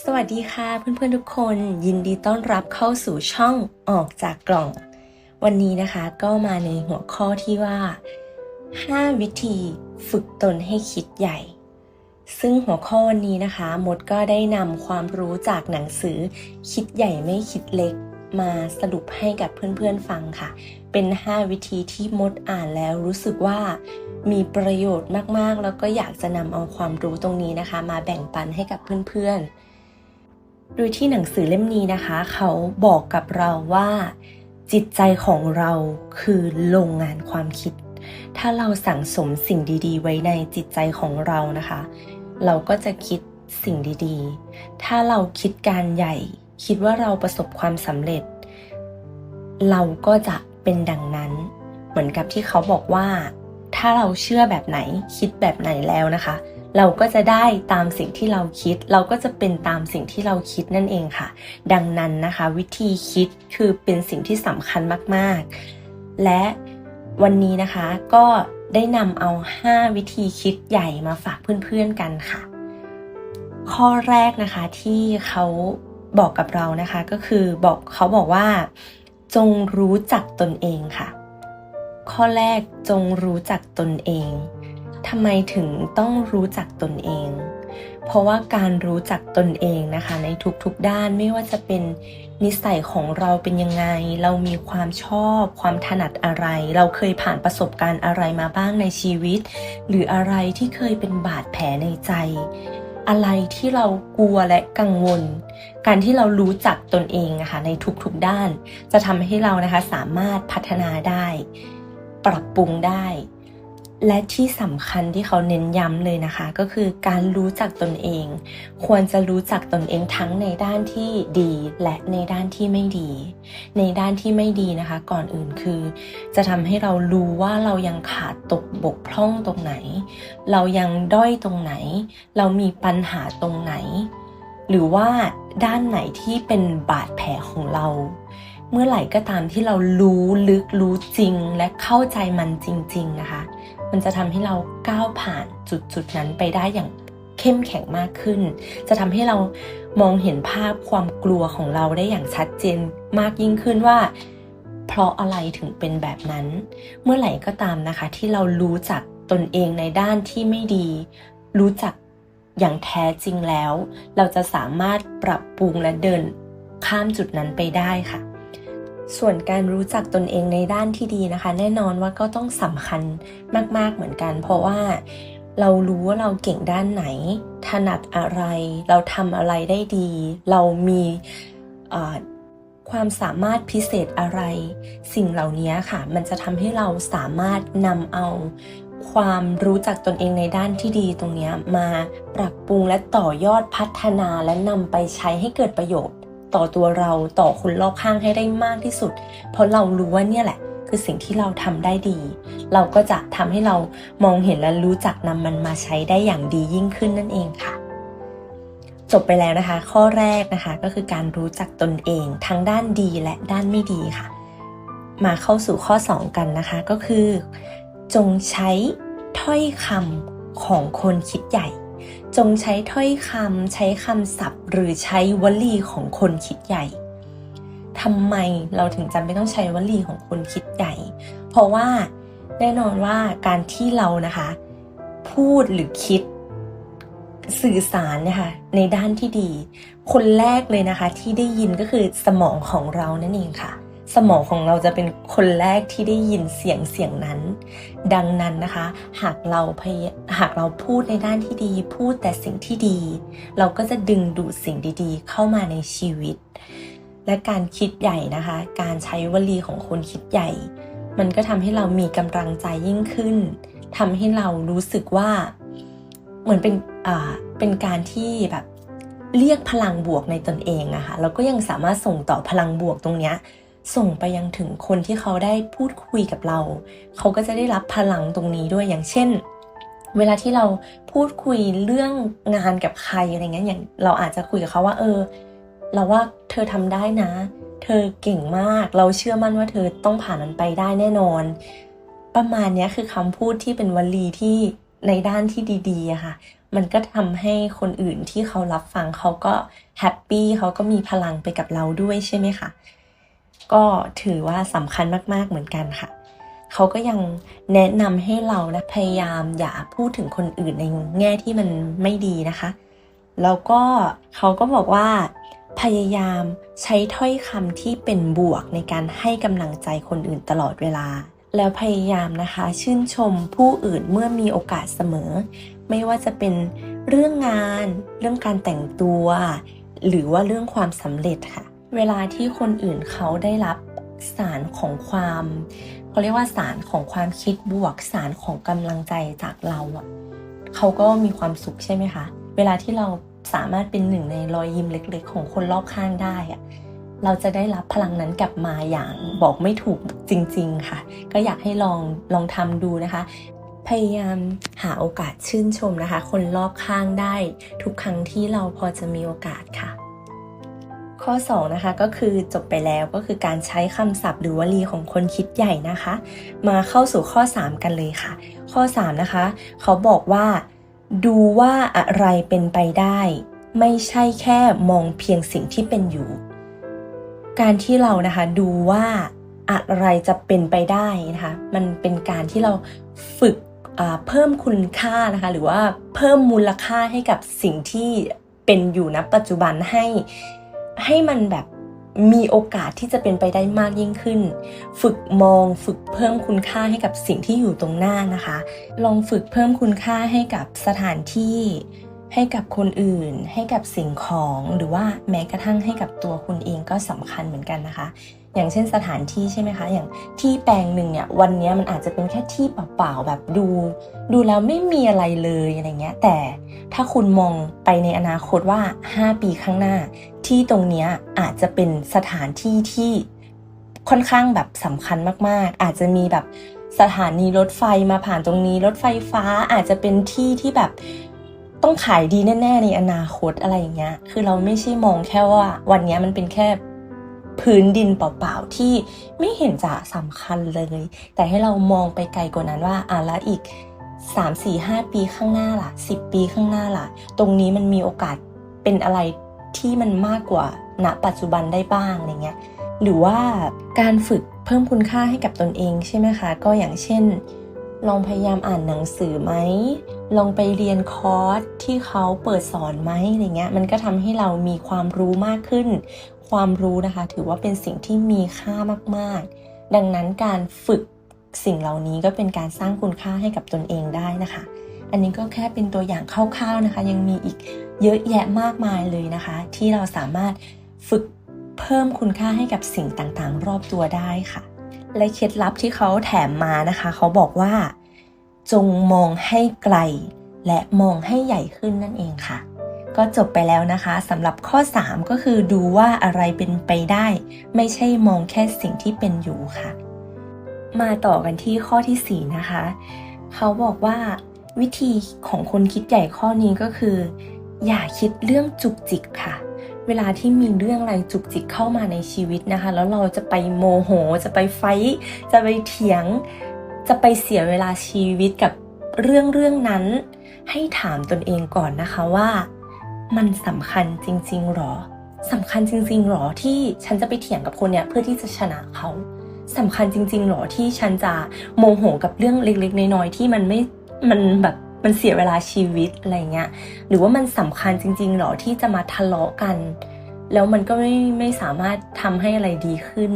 สวัสดีค่ะเพื่อนๆทุกคน ยินดีต้อนรับเข้าสู่ช่องออกจากกล่อง วันนี้นะคะก็มาในหัวข้อที่ว่า 5 วิธีฝึกตนให้คิดใหญ่ ซึ่งหัวข้อวันนี้นะคะ มดก็ได้นำความรู้จากหนังสือคิดใหญ่ไม่คิดเล็ก มาสรุปให้กับเพื่อนๆฟังค่ะ เป็น 5 วิธีที่มดอ่านแล้วรู้สึกว่ามีประโยชน์มากๆ แล้วก็อยากจะนำเอาความรู้ตรงนี้นะคะ มาแบ่งปันให้กับเพื่อนๆ โดยที่หนังสือเล่มนี้นะคะ เขาบอกกับเราว่า จิตใจของเราคือโรงงานความคิด ถ้าเราสั่งสมสิ่งดีๆ ไว้ในจิตใจของเรานะคะ เราก็จะคิดสิ่งดีๆ ถ้าเราคิดการใหญ่ คิดว่าเราประสบความสำเร็จ เราก็จะเป็นดังนั้น เหมือนกับที่เขาบอกว่า ถ้าเราเชื่อแบบไหนคิดแบบไหนแล้วนะคะ เราก็จะได้ตามสิ่งที่เราคิด เราก็จะเป็นตามสิ่งที่เราคิดนั่นเองค่ะ ดังนั้นนะคะ วิธีคิดคือเป็นสิ่งที่สำคัญมากๆ และวันนี้นะคะก็ได้นำเอา 5 วิธีคิดใหญ่มาฝากเพื่อนๆกันค่ะ ข้อแรกนะคะที่เขาบอกกับเรานะคะก็คือบอกเขาบอกว่า จงรู้จักตนเองค่ะ ข้อแรกจงรู้จักตนเอง ทำไมถึงต้องรู้จักตนเอง เพราะว่าการรู้จักตนเองนะคะ ในทุกๆด้านไม่ว่าจะเป็นนิสัยของเราเป็นยังไง เรามีความชอบ ความถนัดอะไร เราเคยผ่านประสบการณ์อะไรมาบ้างในชีวิต หรืออะไรที่เคยเป็นบาดแผลในใจ อะไรที่เรากลัวและกังวล การที่เรารู้จักตนเองนะคะในทุกๆด้าน จะทำให้เรานะคะสามารถพัฒนาได้ ปรับปรุงได้ และที่สำคัญที่เขาเน้นย้ำเลยนะคะ ก็คือการรู้จักตนเอง ควรจะรู้จักตนเองทั้งในด้านที่ดี และในด้านที่ไม่ดี ในด้านที่ไม่ดีนะคะ ก่อนอื่นคือ จะทำให้เรารู้ว่าเรายังขาดตกบกพร่องตรงไหน เรายังด้อยตรงไหน เรามีปัญหาตรงไหน หรือว่าด้านไหนที่เป็นบาดแผลของเราเมื่อไหร่ก็ตามที่เรารู้ลึกรู้จริงและเข้าใจมันจริง ๆ นะคะ มันจะทำให้เราก้าวผ่านจุดๆนั้นไปได้อย่างเข้มแข็งมากขึ้น จะทำให้เรามองเห็นภาพความกลัวของเราได้อย่างชัดเจนมากยิ่งขึ้นว่า เพราะอะไรถึงเป็นแบบนั้น เมื่อไหร่ก็ตามนะคะ ที่เรารู้จักตนเองในด้านที่ไม่ดี รู้จักอย่างแท้จริงแล้ว เราจะสามารถปรับปรุงและเดินข้ามจุดนั้นไปได้ค่ะ ส่วนการรู้จักตนเองในด้านที่ดีนะคะ แน่นอนว่าก็ต้องสำคัญมาก ๆเหมือนกัน เพราะว่าเรารู้ว่าเราเก่งด้านไหน ถนัดอะไร เราทำอะไรได้ดี เรามีความสามารถพิเศษอะไร สิ่งเหล่านี้ค่ะ มันจะทำให้เราสามารถนำเอาความรู้จักตนเองในด้านที่ดีตรงนี้มาปรับปรุงและต่อยอดพัฒนาและนำไปใช้ให้เกิดประโยชน์ ต่อตัวเราต่อคนรอบข้างให้ได้มากที่สุด เพราะเรารู้ว่าเนี่ยแหละ คือสิ่งที่เราทำได้ดี เราก็จะทำให้เรามองเห็นและรู้จักนำมันมาใช้ได้อย่างดียิ่งขึ้นนั่นเองค่ะจบไปแล้วนะคะ ข้อแรกนะคะก็คือการรู้จักตนเองทั้งด้านดีและด้านไม่ดีค่ะ มาเข้าสู่ข้อ 2 กันนะคะก็คือ จงใช้ถ้อยคำของคนคิดใหญ่ จงใช้ถ้อยคำใช้คำศัพท์ หรือใช้วลีของคนคิดใหญ่ทำไมเราถึงจำไม่ต้องใช้วลีของคนคิดใหญ่ เพราะว่าแน่นอนว่าการที่เรานะคะ พูดหรือคิดสื่อสารนะคะในด้านที่ดี คนแรกเลยนะคะที่ได้ยินก็คือสมองของเรานั่นเองค่ะ สมองของเราจะเป็นคนแรกที่ได้ยินเสียงเสียงนั้น ดังนั้นนะคะ หากเราพยหากเราพูดในด้านที่ดี พูดแต่สิ่งที่ดี เราก็จะดึงดูดสิ่งดีๆ เข้ามาในชีวิต และการคิดใหญ่นะคะ การใช้วลีของคนคิดใหญ่ มันก็ทำให้เรามีกำลังใจยิ่งขึ้นทำให้เรารู้สึกว่าเหมือนเป็นอ่าเป็นการที่แบบเรียกพลังบวกในตนเองอะค่ะแล้วก็ยังสามารถส่งต่อพลังบวกตรงเนี้ย ส่งไปยังถึงคนที่เขาได้พูดคุยกับเรา เขาก็จะได้รับพลังตรงนี้ด้วยอย่างเช่น เวลาที่เราพูดคุยเรื่องงานกับใครอะไรเงี้ยอย่างเราอาจจะคุยกับเขาว่า เออ เราว่าเธอทำได้นะ เธอเก่งมาก เราเชื่อมั่นว่าเธอต้องผ่านมันไปได้แน่นอน ประมาณนี้คือคำพูดที่เป็นวลีที่ในด้านที่ดีๆอะค่ะ มันก็ทำให้คนอื่นที่เขารับฟังเขาก็แฮปปี้เขาก็มีพลังไปกับเราด้วยใช่ไหมคะ ก็ถือว่าสำคัญมาก ๆ เหมือนกันค่ะ เขาก็ยังแนะนำให้เรานะพยายามอย่าพูดถึงคนอื่นในแง่ที่มันไม่ดีนะคะ แล้วก็เขาก็บอกว่า พยายามใช้ถ้อยคำที่เป็นบวกในการให้กำลังใจคนอื่นตลอดเวลา แล้วพยายามนะคะ ชื่นชมผู้อื่นเมื่อมีโอกาสเสมอ ไม่ว่าจะเป็นเรื่องงาน เรื่องการแต่งตัว หรือว่าเรื่องความสำเร็จค่ะ เวลาที่คนอื่นเขาได้รับสารของความเขาเรียกว่าสารของความคิดบวกสารของกำลังใจจากเราอะเขาก็มีความสุขใช่ไหมคะ เวลาที่เราสามารถเป็นหนึ่งในรอยยิ้มเล็ก ๆ ของคนรอบข้างได้อะเราจะได้รับพลังนั้นกลับมาอย่างบอกไม่ถูกจริง ๆ ค่ะ ก็อยากให้ลองลองทำดูนะคะ พยายามหาโอกาสชื่นชมนะคะ คนรอบข้างได้ทุกครั้งที่เราพอจะมีโอกาสค่ะ ข้อ2นะคะก็คือจบไปแล้วก็คือการใช้คำศัพท์หรือวลีของคนคิดใหญ่นะคะ มาเข้าสู่ข้อ 3 กันเลยค่ะ ข้อ 3 นะคะ เขาบอกว่า ดูว่าอะไรเป็นไปได้ ไม่ใช่แค่มองเพียงสิ่งที่เป็นอยู่ การที่เรานะคะดูว่าอะไรจะเป็นไปได้นะคะมันเป็นการที่เราฝึกเพิ่มคุณค่านะคะ หรือว่าเพิ่มมูลค่าให้กับสิ่งที่เป็นอยู่ณปัจจุบันให้ ให้มันแบบมีโอกาสที่จะเป็นไปได้มากยิ่งขึ้น ฝึกมองฝึกเพิ่มคุณค่าให้กับสิ่งที่อยู่ตรงหน้านะคะ ลองฝึกเพิ่มคุณค่าให้กับสถานที่ ให้กับคนอื่น ให้กับสิ่งของหรือว่าแม้กระทั่งให้กับตัวคุณเองก็สำคัญเหมือนกันนะคะ อย่างเช่นสถานที่ใช่ไหมคะ อย่างที่แปลงหนึ่งเนี่ยวันนี้มันอาจจะเป็นแค่ที่เปล่าๆแบบดู ดูแล้วไม่มีอะไรเลยอะไรเงี้ยแต่ถ้าคุณมองไปในอนาคตว่า 5 ปีข้างหน้า ที่ตรงนี้อาจจะเป็นสถานที่ที่ค่อนข้างแบบสำคัญมากๆ อาจจะมีแบบสถานีรถไฟมาผ่านตรงนี้ รถไฟฟ้าอาจจะเป็นที่ที่แบบต้องขายดีแน่ ๆ ในอนาคตอะไรอย่างเงี้ย คือเราไม่ใช่มองแค่ว่า วันนี้มันเป็นแค่พื้นดินเปล่าๆ ที่ไม่เห็นจะสำคัญเลย แต่ให้เรามองไปไกลกว่านั้นว่าอะแล้วอีก 3 4 5 ปีข้างหน้าล่ะ 10 ปีข้างหน้าล่ะ ตรงนี้มันมีโอกาสเป็นอะไร ที่มันมากกว่าณปัจจุบันได้บ้างอะไรเงี้ยหรือว่าการฝึกเพิ่มคุณค่าให้กับตนเองใช่ไหมคะ ก็อย่างเช่น ลองพยายามอ่านหนังสือไหม ลองไปเรียนคอร์สที่เขาเปิดสอนไหมอะไรเงี้ยมันก็ทำให้เรามีความรู้มากขึ้น ความรู้นะคะ ถือว่าเป็นสิ่งที่มีค่ามากๆ ดังนั้นการฝึกสิ่งเหล่านี้ก็เป็นการสร้างคุณค่าให้กับตนเองได้นะคะ อันนี้ก็แค่เป็นตัวอย่างคร่าวๆนะคะ ยังมีอีกเยอะแยะมากมายเลยนะคะ ที่เราสามารถฝึกเพิ่มคุณค่าให้กับสิ่งต่างๆ รอบตัวได้ค่ะ และเคล็ดลับที่เขาแถมมานะคะ เขาบอกว่า จงมองให้ไกล และมองให้ใหญ่ขึ้นนั่นเองค่ะ ก็จบไปแล้วนะคะสำหรับข้อ 3 ก็คือดูว่าอะไรเป็นไปได้ ไม่ใช่มองแค่สิ่งที่เป็นอยู่ค่ะ มาต่อกันที่ข้อทีสี่4 นะคะ เขาบอกว่า วิธีของคนคิดใหญ่ข้อนี้ก็คือ อย่าคิดเรื่องจุกจิกค่ะ เวลาที่มีเรื่องอะไรจุกจิกเข้ามาในชีวิตนะคะ แล้วเราจะไปโมโห จะไปไฟจะไปเถียง จะไปเสียเวลาชีวิตกับเรื่องเรื่องนั้น ให้ถามตนเองก่อนนะคะว่า มันสำคัญจริง ๆหรอสำคัญจริง ๆหรอที่ฉันจะไปเถียงกับคนเนี่ยเพื่อที่จะชนะเขาสำคัญจริง ๆหรอที่ฉันจะโมโหกับเรื่องเล็ก ๆ น้อยๆที่มันไม่ มันแบบมันเสียเวลาชีวิตอะไรเงี้ยหรือว่ามันสำคัญจริง ๆหรอที่จะมาทะเลาะกัน แล้วมันก็ไม่ไม่สามารถทำให้อะไรดีขึ้น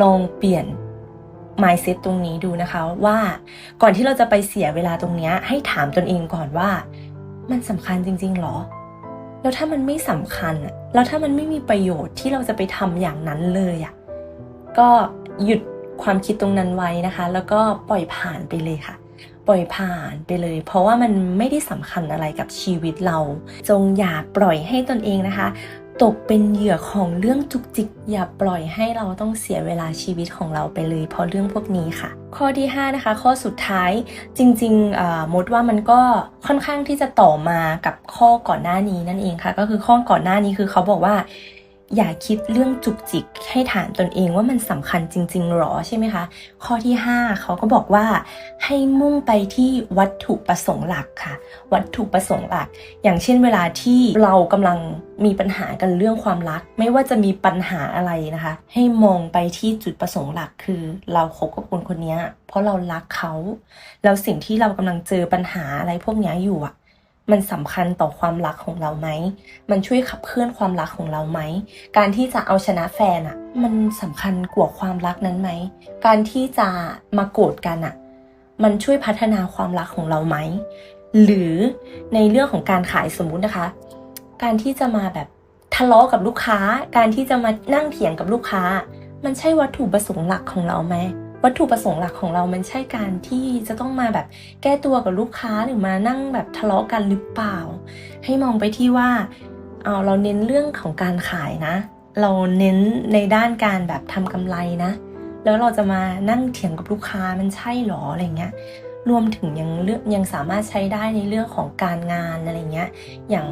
ลองเปลี่ยน mindset ตรงนี้ดูนะคะ ว่าก่อนที่เราจะไปเสียเวลาตรงเนี้ย ให้ถามตนเองก่อนว่า มันสำคัญจริง ๆหรอ แล้วถ้ามันไม่สำคัญแล้วถ้ามันไม่มีประโยชน์ที่เราจะไปทำอย่างนั้นเลยอะก็หยุดความคิดตรงนั้นไว้นะคะ แล้วก็ปล่อยผ่านไปเลยค่ะ ปล่อยผ่านไปเลย เพราะว่ามันไม่ได้สำคัญอะไรกับชีวิตเรา จงอย่าปล่อยให้ตนเองนะคะ ตกเป็นเหยื่อของเรื่องจุกจิก อย่าปล่อยให้เราต้องเสียเวลาชีวิตของเราไปเลย เพราะเรื่องพวกนี้ค่ะ ข้อที่ 5 นะคะ ข้อสุดท้ายจริงๆมดว่ามันก็ค่อนข้างที่จะต่อมากับข้อก่อนหน้านี้นั่นเองค่ะ ก็คือข้อก่อนหน้านี้คือเขาบอกว่า อย่าคิดเรื่องจุกจิกให้ถามตนเองว่ามันสำคัญจริง ๆหรอใช่ไหมคะ ข้อที่ 5 เขาก็บอกว่าให้มุ่งไปที่วัตถุประสงค์หลักค่ะ วัตถุประสงค์หลัก อย่างเช่นเวลาที่เรากำลังมีปัญหากันเรื่องความรัก ไม่ว่าจะมีปัญหาอะไรนะคะ ให้มองไปที่จุดประสงค์หลักคือ เราคบกับคนคนนี้เพราะเรารักเขาแล้วสิ่งที่เรากำลังเจอปัญหาอะไรพวกนี้อยู่อะ มันสำคัญต่อความรักของเราไหม มันช่วยขับเคลื่อนความรักของเราไหม การที่จะเอาชนะแฟนอะมันสำคัญกว่าความรักนั้นไหม การที่จะมาโกรธกันอะมันช่วยพัฒนาความรักของเราไหม หรือในเรื่องของการขายสมมุตินะคะ การที่จะมาแบบทะเลาะกับลูกค้า การที่จะมานั่งเถียงกับลูกค้า มันใช่วัตถุประสงค์หลักของเราไหม วัตถุประสงค์หลักของเรามันใช่การที่จะต้องมาแบบแก้ตัวกับลูกค้าหรือมานั่งแบบทะเลาะกันหรือเปล่า ให้มองไปที่ว่าเอาเราเน้นเรื่องของการขายนะ เราเน้นในด้านการแบบทำกำไรนะ แล้วเราจะมานั่งเถียงกับลูกค้ามันใช่หรออะไรเงี้ยรวมถึงยังเลือกยังสามารถใช้ได้ในเรื่องของการงานอะไรเงี้ย อย่าง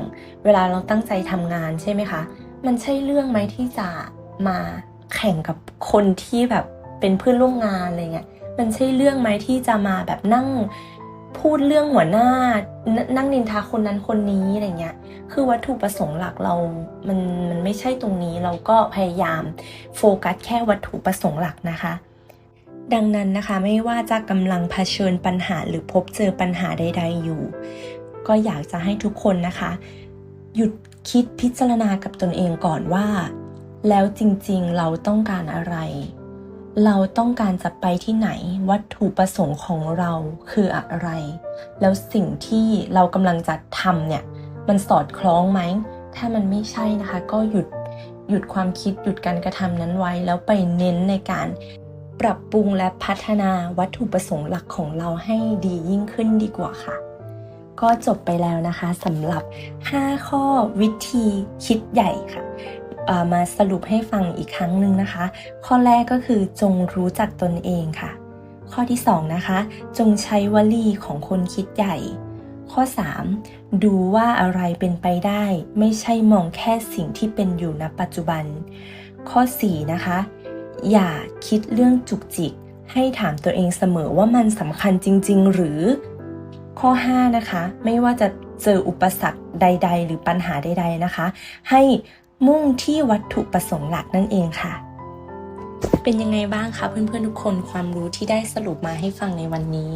เวลาเราตั้งใจทำงานใช่ไหมคะ มันใช่เรื่องไหมที่จะมาแข่งกับคนที่แบบ เป็นเพื่อนร่วมงานอะไรเงี้ยมันใช่เรื่องไหมที่จะมาแบบนั่งพูดเรื่องหัวหน้า นั่งนินทาคนนั้นคนนี้อะไรเงี้ย คือวัตถุประสงค์หลักเรา มัน มันไม่ใช่ตรงนี้ เราก็พยายามโฟกัสแค่วัตถุประสงค์หลักนะคะ ดังนั้นนะคะ ไม่ว่าจะกำลังเผชิญปัญหาหรือพบเจอปัญหาใด ๆ อยู่ ก็อยากจะให้ทุกคนนะคะ หยุดคิดพิจารณากับตนเองก่อนว่า แล้วจริงๆ เราต้องการอะไร เราต้องการจะไปที่ไหน วัตถุประสงค์ของเราคืออะไร แล้วสิ่งที่เรากำลังจะทำเนี่ย มันสอดคล้องไหม ถ้ามันไม่ใช่นะคะ ก็หยุดหยุดความคิดหยุดการกระทำนั้นไว้ แล้วไปเน้นในการปรับปรุงและพัฒนาวัตถุประสงค์หลักของเราให้ดียิ่งขึ้นดีกว่าค่ะ ก็จบไปแล้วนะคะสำหรับ 5 ข้อวิธีคิดใหญ่ค่ะ มาสรุปให้ฟังอีกครั้งหนึ่งนะคะ ข้อแรกก็คือจงรู้จักตนเองค่ะ ข้อที่ 2 นะคะ จงใช้วลีของคนคิดใหญ่ ข้อ 3. ดูว่าอะไรเป็นไปได้ ไม่ใช่มองแค่สิ่งที่เป็นอยู่ณปัจจุบัน ข้อ 4 นะคะ อย่าคิดเรื่องจุกจิก ให้ถามตัวเองเสมอว่ามันสำคัญจริง ๆ หรือ ข้อ 5 นะคะ ไม่ว่าจะเจออุปสรรคใด ๆ หรือปัญหาใด ๆ นะคะ ให้ มุ่งที่วัตถุประสงค์หลักนั่นเองค่ะ เป็นยังไงบ้างคะเพื่อนๆทุกคนความรู้ที่ได้สรุปมาให้ฟังในวันนี้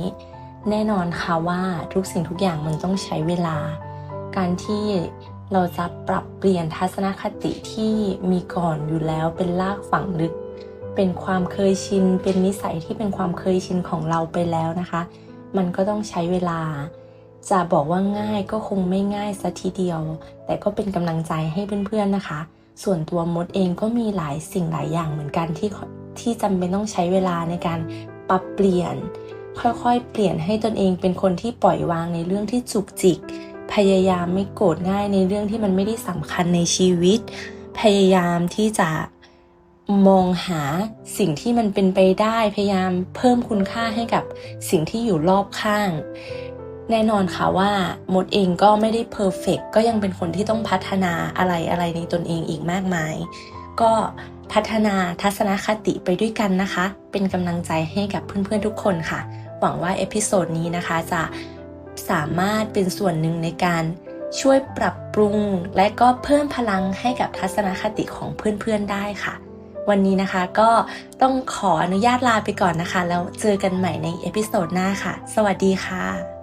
แน่นอนค่ะว่าทุกสิ่งทุกอย่างมันต้องใช้เวลา การที่เราจะปรับเปลี่ยนทัศนคติที่มีก่อนอยู่แล้วเป็นลากฝังลึก เป็นความเคยชิน เป็นนิสัยที่เป็นความเคยชินของเราไปแล้วนะคะ มันก็ต้องใช้เวลา จะบอกว่าง่ายก็คงไม่ง่ายสัทีเดียว แต่ก็เป็นกำลังใจให้เพื่อนๆนะคะ ส่วนตัวมดเองก็มีหลายสิ่งหลายอย่างเหมือนกันที่ที่จำเป็นต้องใช้เวลาในการปรับเปลี่ยน ค่อยๆ เปลี่ยนให้ตนเองเป็นคนที่ปล่อยวางในเรื่องที่จุกจิก พยายามไม่โกรธง่ายในเรื่องที่มันไม่ได้สำคัญในชีวิต พยายามที่จะมองหาสิ่งที่มันเป็นไปได้พยายามเพิ่มคุณค่าให้กับสิ่งที่อยู่รอบข้าง แน่นอนค่ะว่ามดเองก็ไม่ได้เพอร์เฟกก็ยังเป็นคนที่ต้องพัฒนาอะไรอะไรในตนเองอีกมากมาย ก็พัฒนาทัศนคติไปด้วยกันนะคะ เป็นกำลังใจให้กับเพื่อนๆทุกคนค่ะ หวังว่าเอพิโซดนี้นะคะจะสามารถเป็นส่วนหนึ่งในการช่วยปรับปรุง และก็เพิ่มพลังให้กับทัศนคติของเพื่อนๆได้ค่ะ วันนี้นะคะก็ต้องขออนุญาตลาไปก่อนนะคะ แล้วเจอกันใหม่ในเอพิโซดหน้าค่ะ สวัสดีค่ะ